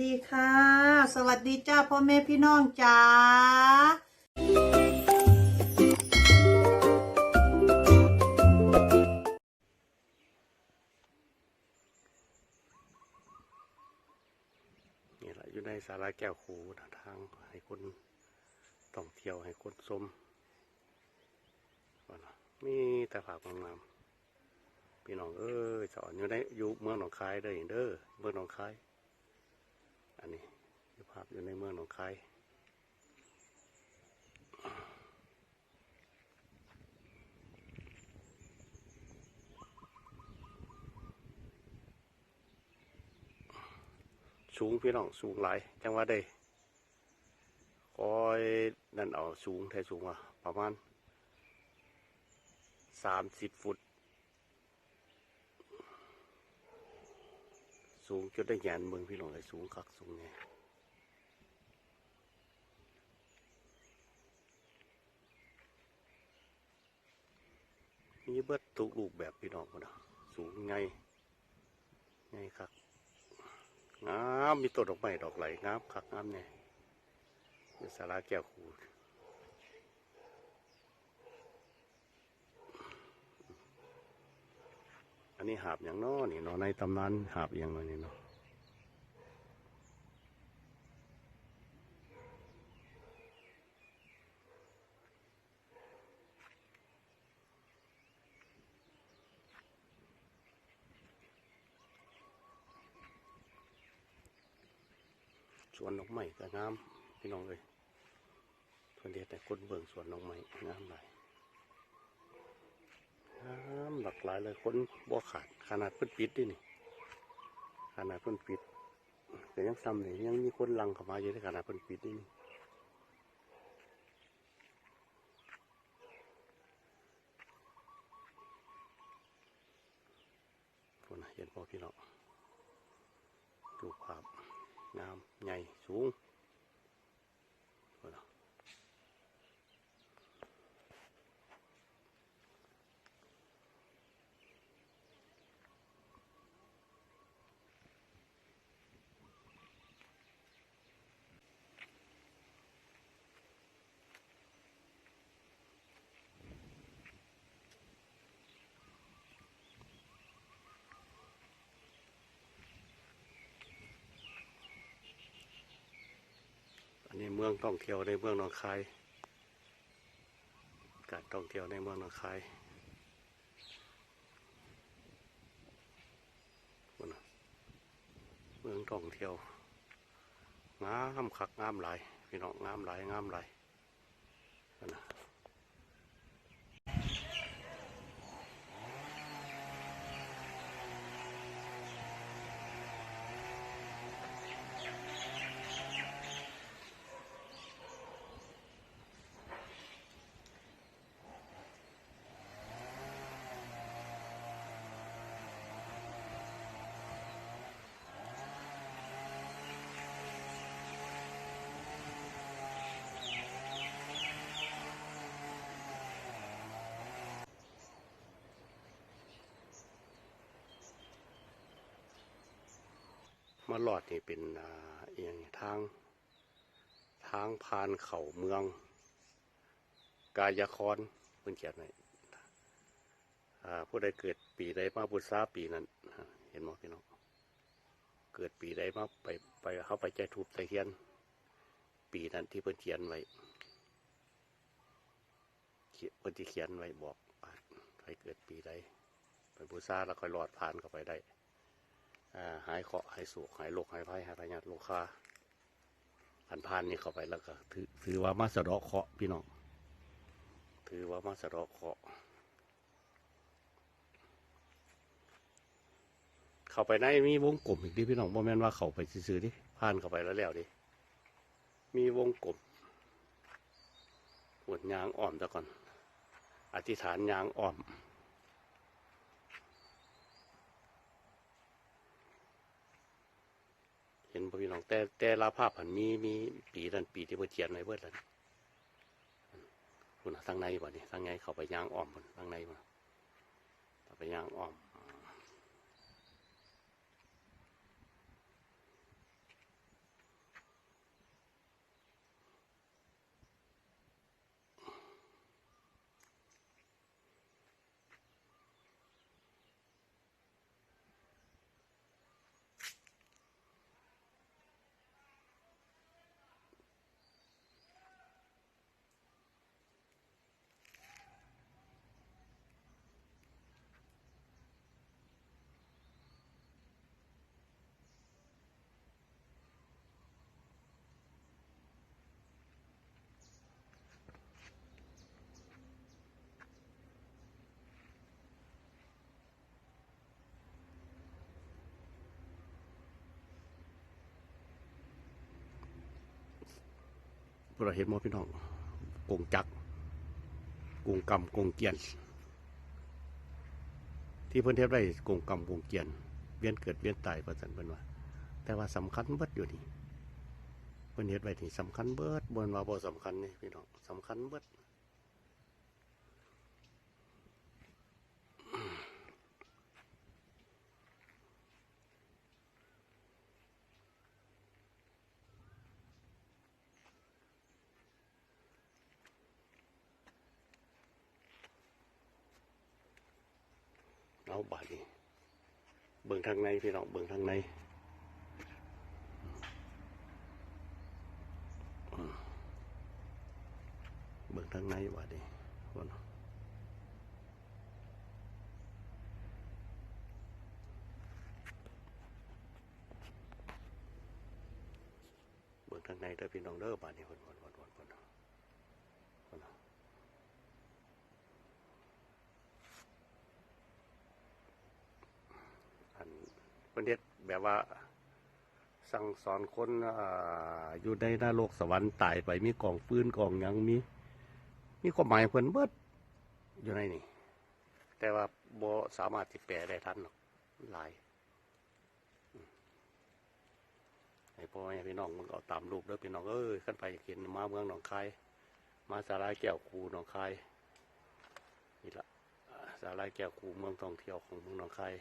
ดีค่ะ สวัสดีจ้าพ่อแม่พี่น้องจ๋านี่แหละอยู่ในสาราแก้วขูนะทางให้คนท่องเที่ยวให้คนชมมีแต่ผากงามพี่น้องเอ้ยสอนอยู่ในอยู่เมืองหนองคายเด้อเด้อเมืองหนองคาย อันนี้ภาพอยู่ในเมืองหนองคายสูงพี่น้องสูงหลายจังว่าได้คอยนั่นเอาสูงแท้สูงว่ะประมาณสามสิบฟุต สูงจนได้แหยนเมืองพี่น้องเลยสูงคักสูงไงมีเบิดทุกลูกแบบพี่น้องคนนะสูงไงไงคักงามมีต้นดอกไม้ดอกไหลงามคักงามเนี่ยอยู่สาราแก้วขูด นี้หาบอย่างน้อนี่เนาะในตำนานหาบอย่างนี่เนาะสวนดอกไม้ก็งามพี่น้องเลยเพื่อนเดียแต่คนเบิ่งสวนดอกไม้งามหลาย น้ำหลากหลายเลยคนบ่ขาดขนาดเพิ่นปิดดินี่ขนาดเพิ่นปิด แต่ยังซ้ำเลยยังมีคนลังเข้ามาอยู่ในขนาดเพิ่นปิดดินี่พุ่นเห็นพ่อพี่น้องดูภาพงามใหญ่สูง นนี้เมืองท่องเที่ยวในเมืองหนองคายการท่องเที่ยวในเมืองหนองคายเมืองท่องเที่ยวงามคักงามหลายพี่น้องงามหลายงามหลายนน่ะ มาหลอดนี่เป็นอย่างทาง ทางผ่านเขาเมือง กายคอนเพิ่นเขียนไว้ผู้ใดเกิดปีใดมาบุษาปีนั้น เห็นไหมพี่น้องเกิดปีใดมาไปไปเข้าไปใจทูบใจเทียน ปีนั้นที่เพิ่นเขียนไว้เขียนเพิ่นที่เขียนไว้บอกใครเกิดปีใดไปบูชาแล้วค่อยรอดผ่านเข้าไปได้ หายเคาะหายโศกหายโรคหายภัยหายพยาธิโรคาผ่านผ่านนี่เข้าไปแล้วก็ถือถือว่ามาสะเดาะเคาะพี่น้องถือว่ามาสะเดาะเคาะเข้าไปในมีวงกลมอีกดิพี่น้องโมเมนว่าเข้าไปซื่อดิผ่านเข้าไปแล้วแล้วดิมีวงกลมปวดยางอ้อมซะก่อน อธิษฐานยางอ้อม บ่พี่น้อง แต่แต่ละภาพผันมีมีปีนั้นปีที่เพิ่เจียนไว้เบิดแล้วนี่คุณทางในบ่นี่ทางในเขาไปย่างอ้อมพุ่นทางในบ่เข้าไปย่างอ้อม เราเห็นหมอพี่น้องกงจักกงกำกงเกียน ที่เพื่อนเทพได้กงกำกงเกียน เวียนเกิดเวียนตายประสันเป็นว่า แต่ว่าสำคัญเบิดอยู่นี่เพื่อนเฮ็ดไว้ที่สำคัญเบิดบนว่าบ่สำคัญนี่พี่น้องสำคัญเบิด เอาบาดนี้ เบิ่งทางในพี่น้องเบิ่งทางในเบิ่งทางในบาดนี้คนเบิ่งทางในเด้อพี่น้องเด้อบาดนี้คนคนคนคนคนคน อัน ประเทศแบบว่า สั่งสอนคนออยู่ในหน้าโลกสวรรค์ตายไปมีกล่องปืนกล่องยังมี มีความหมายเพิ่นเบิดอยู่ในนี่ แต่ว่าบ่สามารถที่แปลได้ทันหรอกหลายอืมให้พ่อแม่พี่น้องมึงเอาตามรูปเด้อพี่น้องเอ้ยขึ้นไปอยากเห็นมาเมืองหนองคายมาสาลายแก้วคูหนองคายนี่ละสาลายแก้วคูเมืองท่องเที่ยวของเมืองหนองคาย